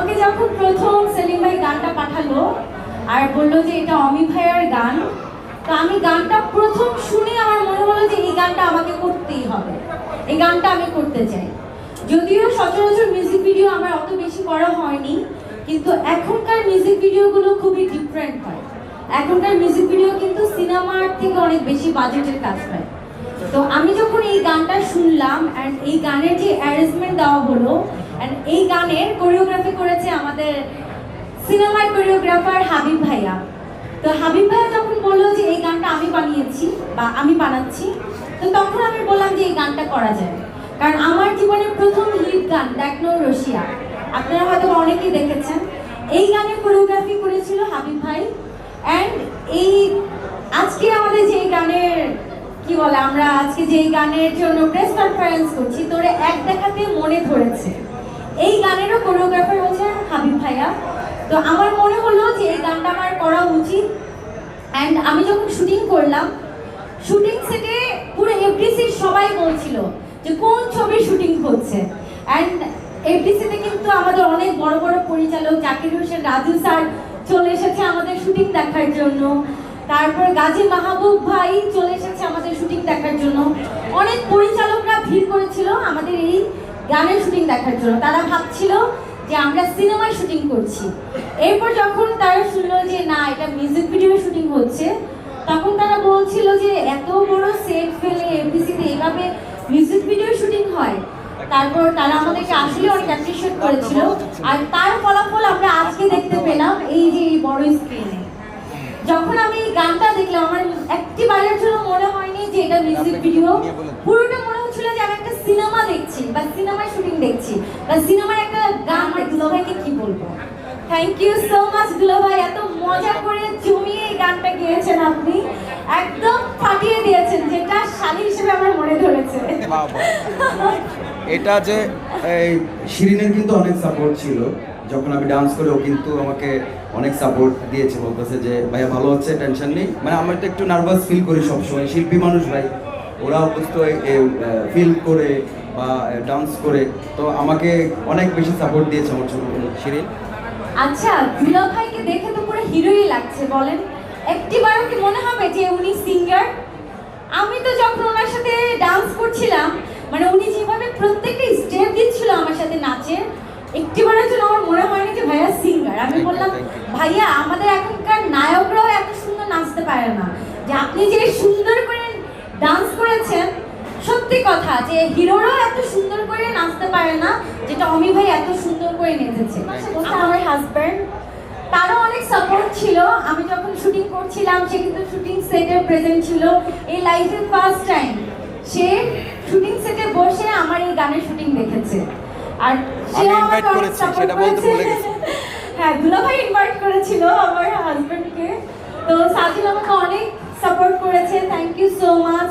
আমাকে যখন প্রথম সেলিম ভাই গানটা পাঠালো আর বলল যে এটা অমি ভাইয়ার গান, তো আমি গানটা প্রথম শুনে আমার মনে হলো যে এই গানটা আমাকে করতেই হবে। এই গানটা আমি করতে চাই। যদিও সচরাচর মিউজিক ভিডিও আমার অত বেশি করা হয়নি, কিন্তু এখনকার মিউজিক ভিডিওগুলো খুবই ডিফারেন্ট হয়। এখনকার মিউজিক ভিডিও কিন্তু সিনেমার থেকে অনেক বেশি বাজেটের কাজ হয়। তো আমি যখন এই গানটা শুনলাম অ্যান্ড এই গানের যে অ্যারেঞ্জমেন্ট দেওয়া হলো অ্যান্ড এই গানের কোরিওগ্রাফি করেছে আমাদের সিনেমার কোরিওগ্রাফার হাবিব ভাইয়া। তো হাবিব ভাইয়া যখন বলল যে এই গানটা আমি বানিয়েছি বা আমি বানাচ্ছি, তো তখন আমি বললাম যে এই গানটা করা যায়। কারণ আমার জীবনের প্রথম হিট গান দেখনো রশিয়া। আপনারা হয়তো অনেকেই দেখেছেন। এই গানের কোরিওগ্রাফি করেছিল হাবিব ভাই। অ্যান্ড এই আজকে আমাদের যে গানের, কি বলে, আমরা আজকে যে গানের জন্য প্রেস কনফারেন্স করছি তোরে এক দেখাতে মনে ধরেছে। এই গানেরও কোরিওগ্রাফার হচ্ছে হাবিব ভাইয়া। তো আমার মনে হলো যে এই গানটা আমার করা উচিত। অ্যান্ড আমি যখন শুটিং করলাম শুটিং সেটে পুরো এফডিসির সবাই বলছিল যে কোন ছবির শুটিং হচ্ছে। অ্যান্ড এফডিসিতে কিন্তু আমাদের অনেক বড় বড় পরিচালক, জাকির হোসেন রাজু স্যার চলে এসেছে আমাদের শুটিং দেখার জন্য। তারপর গাজী মাহবুব ভাই চলে এসেছে আমাদের শুটিং দেখার জন্য। অনেক পরিচালকরা ভিড় করেছিল আমাদের এই গানের শুটিং দেখার জন্য। তারা ভাবছিল যে আমরা সিনেমায় শুটিং করছি। এরপর যখন তারা শুনলো যে না, এটা মিউজিক ভিডিও শুটিং হচ্ছে, তখন তারা বলছিল যে এত বড় সেট ফেলে এমবিসিতে এভাবে মিউজিক ভিডিও শুটিং হয়। তারপর তারা আমাদেরকে আসলে অনেক অ্যাপ্রিসিয়েট করেছিল। আর তার ফলাফল আমরা আজকে দেখতে পেলাম এই যে এই বড় স্ক্রিনে যখন আমি গানটা দেখলাম, আমার একটি বারের জন্য মনে হয়নি যে এটা মিউজিক ভিডিও পুরোটা মনে বা শুটিং দেখছি বা সিনেমার একটা গান আমার দুলাভাইকে কি বলব? থ্যাংক ইউ সো মাচ দুলাভাই এত মজা করে জমিয়ে এই গানটা গেয়েছেন আপনি। একদম ফাটিয়ে দিয়েছেন যেটা শালী হিসেবে আমার মনে ধরেছে। এটা যে এই শিরিনের কিন্তু অনেক সাপোর্ট ছিল। যখন আমি ডান্স করে ও কিন্তু আমাকে অনেক সাপোর্ট দিয়েছে বলতেছে যে ভাইয়া ভালো হচ্ছে টেনশন নেই। মানে আমি তো একটু নার্ভাস ফিল করি সবসময় শিল্পী মানুষ ভাই। ওরা অভ্যস্ত ফিল করে বা ডান্স করে তো আমাকে অনেক বেশি সাপোর্ট দিয়েছে আমার ছোট বোন শিরিন। আচ্ছা দুলাভাইকে দেখে তো পুরো হিরোই লাগছে বলেন। একটিবারও কি মনে হবে যে উনি সিঙ্গার আমি তো যখন ওনার সাথে ডান্স করছিলাম মানে উনি যেভাবে প্রত্যেকটা স্টেপ দিচ্ছিল আমার সাথে নাচে একটিবারের জন্য আমার মনে হয়নি যে ভাইয়া সিঙ্গার আমি বললাম ভাইয়া আমাদের এখনকার নায়করাও এত সুন্দর নাচতে পারে না। যে আপনি যে সুন্দর করে ডান্স করেছেন সত্যি কথা যে হিরোরাও এত সুন্দর করে নাচতে পারে না যেটা অমি ভাই এত সুন্দর করে নেচেছে। আমার হাজব্যান্ড তারও অনেক সাপোর্ট ছিল। আমি যখন শুটিং করছিলাম সে কিন্তু শুটিং সেটে প্রেজেন্ট ছিল। এই লাইফের ফার্স্ট টাইম সে শুটিং সেটে বসে আমার এই গানের শুটিং দেখেছে। আর সে আমি আমাকে অনেক করেছি। হ্যাঁ দুলাভাই ইনভাইট করেছিল আমার হাজবেন্ডকে তো সাজিল আমাকে অনেক সাপোর্ট করেছে। Thank you so much